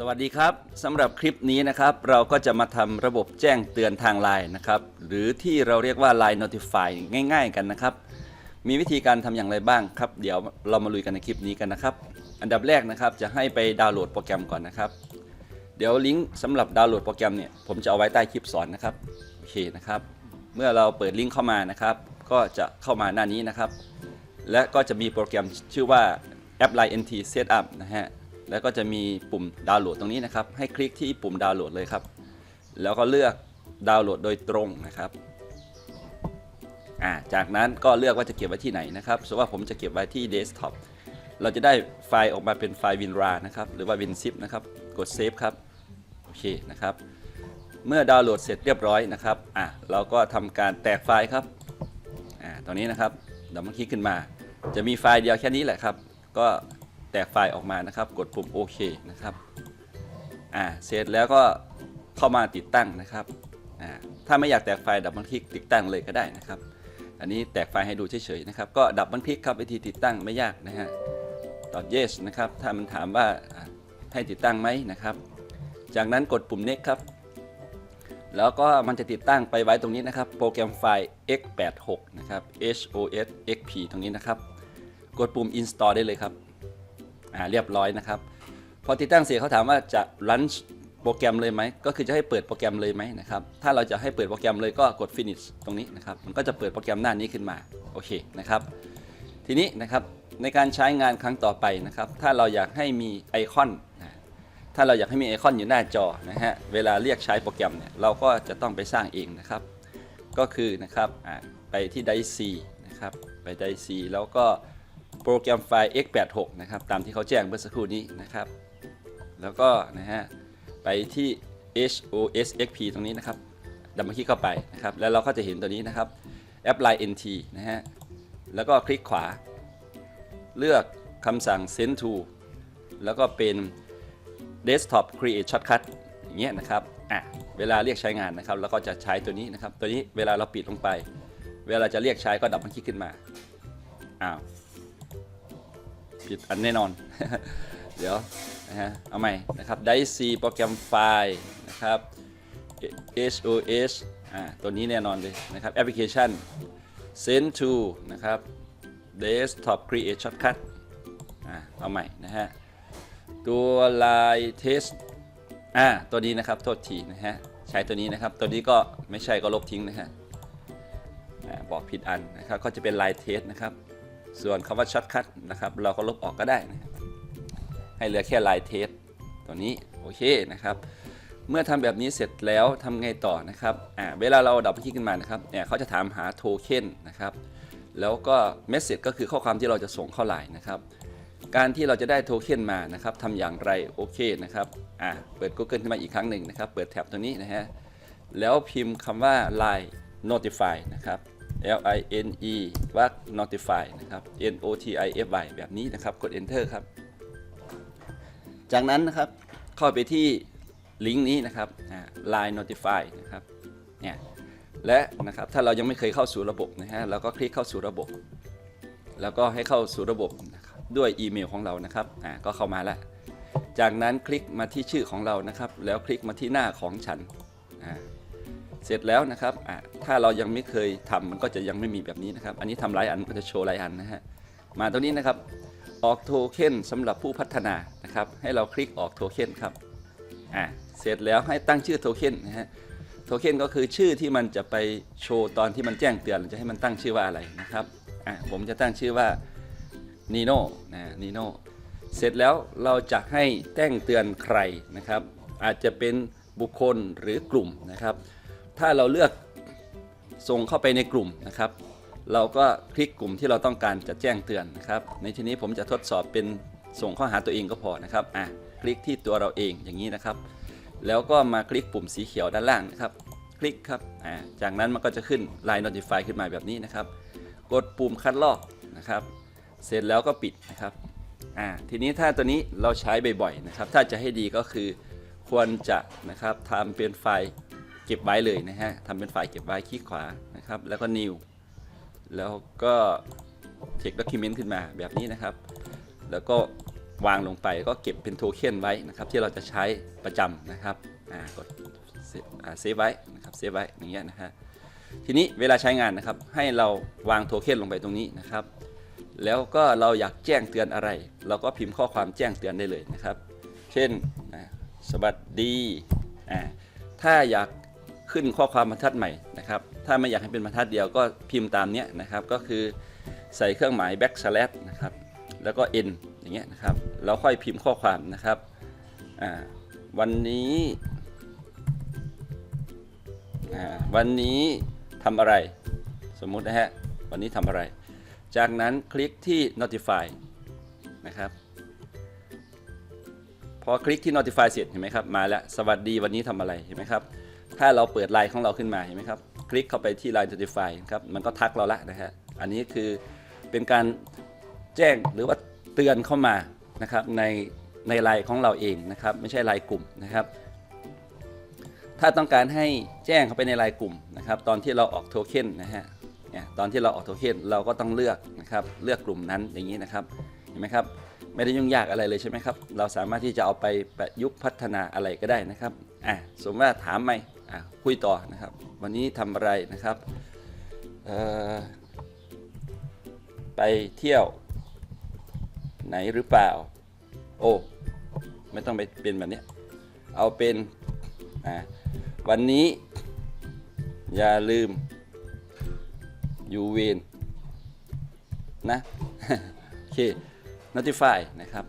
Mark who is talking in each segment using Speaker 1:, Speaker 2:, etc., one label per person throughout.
Speaker 1: สวัสดีครับสำหรับคลิปนี้นะครับ เราก็จะมาทำระบบแจ้งเตือนทางไลน์นะครับ หรือที่เราเรียกว่า Line Notify ง่าย ๆ กันนะครับ มีวิธีการทำอย่างไรบ้างครับ เดี๋ยวเรามาลุยกันในคลิปนี้กันนะครับ อันดับแรกนะครับจะให้ไปดาวน์โหลดโปรแกรมก่อนนะครับ เดี๋ยวลิงก์สำหรับดาวน์โหลดโปรแกรมเนี่ยผมจะเอาไว้ใต้คลิปสอนนะครับโอเคนะครับ เมื่อเราเปิดลิงก์เข้ามานะครับ ก็จะเข้ามาหน้านี้นะครับ และก็จะมีโปรแกรมชื่อว่าแอป Line NT Setup นะฮะ แล้วก็จะมีปุ่มดาวน์โหลดตรงนี้นะครับ ให้คลิกที่ปุ่มดาวน์โหลดเลยครับ แล้วก็เลือกดาวน์โหลดโดยตรงนะครับอ่าจากนั้นก็เลือกว่าจะเก็บไว้ที่ไหนนะครับสมมติว่าผมจะเก็บไว้ที่เดสก์ท็อปเราจะได้ไฟล์ออกมาเป็นไฟล์ WinRAR นะครับ หรือว่า WinZip นะครับ กดเซฟครับ โอเคนะครับ เมื่อดาวน์โหลดเสร็จเรียบร้อยนะครับ อะ เราก็ทำการแตกไฟล์ครับ อ่าตรงนี้นะครับดับเบิลคลิกขึ้นมา จะมีไฟล์เดียวแค่นี้แหละครับ ก็ แตกไฟล์ออกมานะครับ กดปุ่มโอเคนะครับอ่าเสร็จแล้วก็เข้ามาติดตั้งนะครับอ่าถ้าไม่อยากแตกไฟล์ดับเบิลคลิกติดตั้งเลยก็ได้นะครับ อันนี้แตกไฟล์ให้ดูเฉยๆนะครับ ก็ดับเบิลคลิกครับวิธีติดตั้งไม่ยากนะฮะตอบ .yes นะครับ ถ้ามันถามว่าให้ติดตั้งไหมนะครับ จากนั้นกดปุ่ม next ครับ แล้วก็มันจะติดตั้งไปไว้ตรงนี้นะครับ โปรแกรมไฟล์ x86 นะครับ hos xp ตรงนี้นะครับ กดปุ่ม install ได้เลยครับ อ่าเรียบร้อยนะครับ พอติดตั้งเสร็จเขาถามว่าจะ launch โปรแกรมเลยไหม ก็คือจะให้เปิดโปรแกรมเลยไหมนะครับ ถ้าเราจะให้เปิดโปรแกรมเลยก็กด finish ตรงนี้นะครับ มันก็จะเปิดโปรแกรมหน้านี้ขึ้นมา โอเคนะครับ ทีนี้นะครับในการใช้งานครั้งต่อไปนะครับ ถ้าเราอยากให้มีไอคอน ถ้าเราอยากให้มีไอคอนอยู่หน้าจอนะฮะ เวลาเรียกใช้โปรแกรมเนี่ย เราก็จะต้องไปสร้างเองนะครับ ก็คือนะครับไปที่ไดซีนะครับ ไปไดซีแล้วก็ โปรแกรมไฟล์ x86 นะครับ ตามที่เขาแจ้งเมื่อสักครู่นี้นะครับ แล้วก็นะฮะไปที่ hosxp ตรงนี้นะครับดับเบิลคลิกเข้าไปนะครับ แล้วเราก็จะเห็นตัวนี้นะครับแอป Line NT นะฮะ แล้วก็คลิกขวา เลือกคำสั่ง send to แล้วก็เป็น desktop create shortcut อย่างเงี้ยนะครับ อะ เวลาเรียกใช้งานนะครับ แล้วก็จะใช้ตัวนี้นะครับ ตัวนี้เวลาเราปิดลงไป เวลาจะเรียกใช้ก็ดับมันคลิกขึ้นมา อ้าว ผิดอันแน่นอน เดี๋ยวนะฮะเอาใหม่นะครับ dice โปรแกรมไฟล์นะครับ HOS อ่าตัวนี้แน่นอนเลยนะครับ application send to นะครับ desktop create shortcut อ่าเอาใหม่นะฮะตัว line test อ่าตัวนี้นะครับโทษทีนะฮะใช้ตัวนี้นะครับ ตัวนี้ก็ไม่ใช่ก็ลบทิ้งนะฮะบอกผิดอันนะครับก็จะเป็น line test นะครับ ส่วนคำว่า shortcut นะครับเราก็ลบออกก็ได้นะให้เหลือแค่ line test ตัวนี้โอเคนะครับ เมื่อทำแบบนี้เสร็จแล้วทำไงต่อนะครับอ่าเวลาเราดับคลิกขึ้นมานะครับเนี่ยเขาจะถามหาโทเค็นนะครับแล้วก็เมสเซจก็คือข้อความที่เราจะส่งเข้าไลน์นะครับการที่เราจะได้โทเค็นมานะครับทำอย่างไรโอเคนะครับอ่าเปิด Google ขึ้นมาอีกครั้งหนึ่งนะครับ เปิดแท็บตัวนี้นะฮะแล้วพิมพ์คำว่า line notify นะครับ L I N E ว่า notify นะครับ N O T I F Y แบบนี้นะครับ กด enter ครับ จากนั้นนะครับเข้าไปที่ลิงก์นี้นะครับ line notify นะครับ เนี่ย และนะครับถ้าเรายังไม่เคยเข้าสู่ระบบนะฮะเราก็คลิกเข้าสู่ระบบ แล้วก็ให้เข้าสู่ระบบนะครับด้วยอีเมลของเรานะครับ อ่า ก็เข้ามาแล้ว จากนั้นคลิกมาที่ชื่อของเรานะครับ แล้วคลิกมาที่หน้าของฉัน อ่า เสร็จแล้วนะครับถ้าเรายังไม่เคยทำมันก็จะยังไม่มีแบบนี้นะครับ อันนี้ทำหลายอันก็จะโชว์หลายอันนะฮะ มาตรงนี้นะครับ ออกโทเค็นสำหรับผู้พัฒนานะครับ ให้เราคลิกออกโทเค็นครับ อ่า เสร็จแล้วให้ตั้งชื่อโทเค็นนะฮะ โทเค็นก็คือชื่อที่มันจะไปโชว์ตอนที่มันแจ้งเตือนจะให้มันตั้งชื่อว่าอะไรนะครับ อ่า ผมจะตั้งชื่อว่านีโน่นะ นีโน่ เสร็จแล้วเราจะให้แจ้งเตือนใครนะครับ อาจจะเป็นบุคคลหรือกลุ่มนะครับ ถ้าเราเลือกส่งเข้าไปในกลุ่มนะครับ เราก็คลิกกลุ่มที่เราต้องการจะแจ้งเตือนนะครับ ในที่นี้ผมจะทดสอบเป็นส่งข้อหาตัวเองก็พอนะครับอะคลิกที่ตัวเราเองอย่างนี้นะครับ แล้วก็มาคลิกปุ่มสีเขียวด้านล่างนะครับ คลิกครับอ่าจากนั้นมันก็จะขึ้น Line Notify ขึ้นมาแบบนี้นะครับ กดปุ่มคัดลอกนะครับ เสร็จแล้วก็ปิดนะครับอ่าทีนี้ถ้าตัวนี้เราใช้บ่อยๆนะครับ ถ้าจะให้ดีก็คือควรจะนะครับทำเป็นไฟล์ เก็บไว้เลยนะฮะทำเป็นไฟล์เก็บไว้คลิกขวานะครับ แล้วก็ new แล้วก็ check document ขึ้นมาแบบนี้นะครับ แล้วก็วางลงไปก็เก็บเป็นโทเค็นไว้นะครับ ที่เราจะใช้ประจำนะครับอ่ากดเซฟอ่าเซฟไว้นะครับเซฟไว้อย่างเงี้ยนะฮะทีนี้เวลาใช้งานนะครับ ให้เราวางโทเค็นลงไปตรงนี้นะครับ แล้วก็เราอยากแจ้งเตือนอะไร เราก็พิมพ์ข้อความแจ้งเตือนได้เลยนะครับ เช่นสวัสดีอ่าถ้าอยาก ขึ้นข้อความบรรทัดใหม่นะครับถ้าไม่อยากให้เป็นบรรทัดเดียวก็พิมพ์ตามเนี้ยนะครับก็คือใส่เครื่องหมาย backslash นะครับแล้วก็ n อย่างเงี้ยนะครับแล้วค่อยพิมพ์ข้อความนะครับอ่าวันนี้อ่าวันนี้ทำอะไร สมมุตินะฮะวันนี้ทำอะไร จากนั้นคลิกที่ notify นะครับพอคลิกที่ notify เสร็จเห็นไหมครับมาแล้วสวัสดีวันนี้ทำอะไรเห็นไหมครับ ถ้าเราเปิดไลน์ของเราขึ้นมาเห็นไหมครับ คลิกเข้าไปที่ line notify ครับ มันก็ทักเราละนะฮะ อันนี้คือเป็นการแจ้งหรือว่าเตือนเข้ามานะครับในในไลน์ของเราเองนะครับ ไม่ใช่ไลน์กลุ่มนะครับ ถ้าต้องการให้แจ้งเข้าไปในไลน์กลุ่มนะครับ ตอนที่เราออกโทเค็นนะฮะเนี่ยตอนที่เราออกโทเค็นเราก็ต้องเลือกนะครับ เลือกกลุ่มนั้นอย่างนี้นะครับ เห็นไหมครับ ไม่ได้ยุ่งยากอะไรเลยใช่ไหมครับ เราสามารถที่จะเอาไปประยุกต์พัฒนาอะไรก็ได้นะครับ อะ สมมติว่าถามไหม คุยต่อนะครับ วันนี้ทำอะไรนะครับไปเที่ยว ไหนหรือเปล่า โอ้ไม่ต้องไปเป็นแบบนี้เอาเป็นอะวันนี้ อย่าลืม อยู่เวนนะโอเค notify นะครับ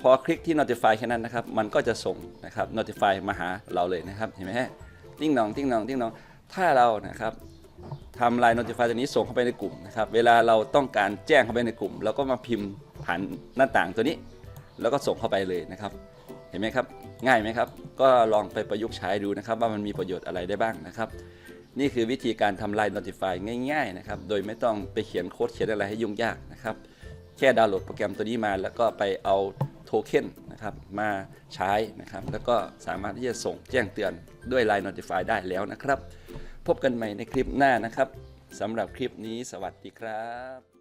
Speaker 1: พอคลิกที่ notify แค่นั้นนะครับ มันก็จะส่งนะครับ notify มาหาเราเลยนะครับ เห็นไหมฮะ ติ้งหนองติ้งหนองติ้งหนอง ถ้าเรานะครับทำลาย notify ตัวนี้ส่งเข้าไปในกลุ่มนะครับ เวลาเราต้องการแจ้งเข้าไปในกลุ่มเราก็มาพิมพ์ผ่านหน้าต่างตัวนี้ แล้วก็ส่งเข้าไปเลยนะครับ เห็นไหมครับ ง่ายไหมครับ ก็ลองไปประยุกต์ใช้ดูนะครับ ว่ามันมีประโยชน์อะไรได้บ้างนะครับ นี่คือวิธีการทำลาย notify ง่าย ๆ นะครับ โดยไม่ต้องไปเขียนโค้ดเขียนอะไรให้ยุ่งยากนะครับ แค่ดาวน์โหลดโปรแกรมตัวนี้มา แล้วก็ไปเอาโทเค็น นะครับมาใช้นะครับ แล้วก็สามารถที่จะส่งแจ้งเตือนด้วย Line Notify ได้แล้วนะครับ พบกันใหม่ในคลิปหน้านะครับสำหรับคลิปนี้สวัสดีครับ